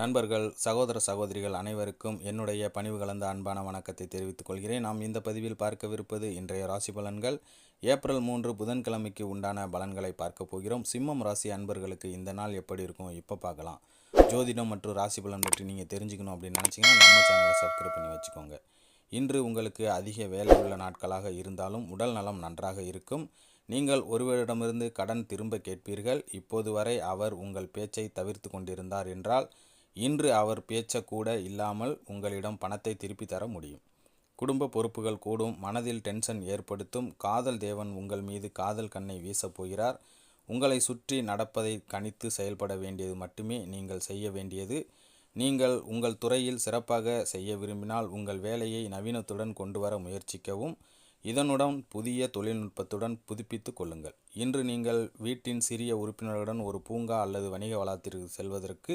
நண்பர்கள் சகோதர சகோதரிகள் அனைவருக்கும் என்னுடைய பணிவு கலந்த அன்பான வணக்கத்தை தெரிவித்துக் கொள்கிறேன். நாம் இந்த பதிவில் பார்க்கவிருப்பது இன்றைய ராசி பலன்கள். ஏப்ரல் மூன்று புதன்கிழமைக்கு உண்டான பலன்களை பார்க்க போகிறோம். சிம்மம் ராசி அன்பர்களுக்கு இந்த நாள் எப்படி இருக்கும்? இப்போ பார்க்கலாம். ஜோதிடம் மற்றும் ராசி பலன் பற்றி நீங்கள் தெரிஞ்சுக்கணும் அப்படின்னு நினச்சிங்கன்னா நம்ம சேனலை சப்ஸ்கிரைப் பண்ணி வச்சுக்கோங்க. இன்று உங்களுக்கு அதிக வேலை உள்ள நாட்களாக இருந்தாலும் உடல் நலம் நன்றாக இருக்கும். நீங்கள் ஒருவரிடமிருந்து கடன் திரும்ப கேட்பீர்கள். இப்போது வரை அவர் உங்கள் பேச்சை தவிர்த்து கொண்டிருந்தார் என்றால் இன்று அவர் பேச்சக்கூட இல்லாமல் உங்களிடம் பணத்தை திருப்பி தர முடியும். குடும்ப பொறுப்புகள் கூடும் மனதில் டென்ஷன் ஏற்படுத்தும் காதல் தேவன் உங்கள் மீது காதல் கண்ணை வீசப் போகிறார். உங்களை சுற்றி நடப்பதை கணித்து செயல்பட வேண்டியது மட்டுமே நீங்கள் செய்ய வேண்டியது. நீங்கள் உங்கள் துறையில் சிறப்பாக செய்ய விரும்பினால் உங்கள் வேலையை நவீனத்துடன் கொண்டு வர முயற்சிக்கவும் இதனுடன் புதிய தொழில்நுட்பத்துடன் புதுப்பித்து கொள்ளுங்கள். இன்று நீங்கள் வீட்டின் சிறிய உறுப்பினர்களுடன் ஒரு பூங்கா அல்லது வணிக வளாகத்திற்கு செல்வதற்கு